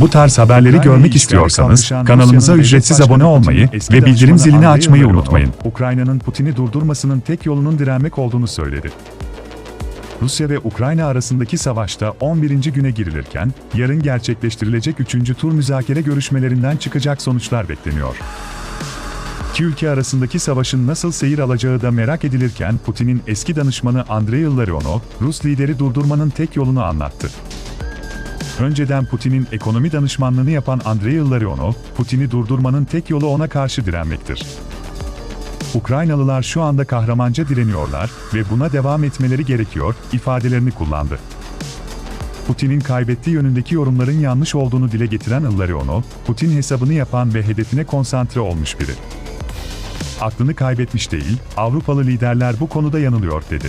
Bu tarz haberleri görmek istiyorsanız kanalımıza ücretsiz abone olmayı ve bildirim zilini açmayı unutmayın. Ukrayna'nın Putin'i durdurmasının tek yolunun direnmek olduğunu söyledi. Rusya ve Ukrayna arasındaki savaşta 11. güne girilirken, yarın gerçekleştirilecek 3. tur müzakere görüşmelerinden çıkacak sonuçlar bekleniyor. İki ülke arasındaki savaşın nasıl seyir alacağı da merak edilirken Putin'in eski danışmanı Andrei Illarionov, Rus lideri durdurmanın tek yolunu anlattı. Önceden Putin'in ekonomi danışmanlığını yapan Andrei Illarionov, Putin'i durdurmanın tek yolu ona karşı direnmektir. Ukraynalılar şu anda kahramanca direniyorlar ve buna devam etmeleri gerekiyor ifadelerini kullandı. Putin'in kaybettiği yönündeki yorumların yanlış olduğunu dile getiren Illarionov, Putin hesabını yapan ve hedefine konsantre olmuş biri. Aklını kaybetmiş değil, Avrupalı liderler bu konuda yanılıyor dedi.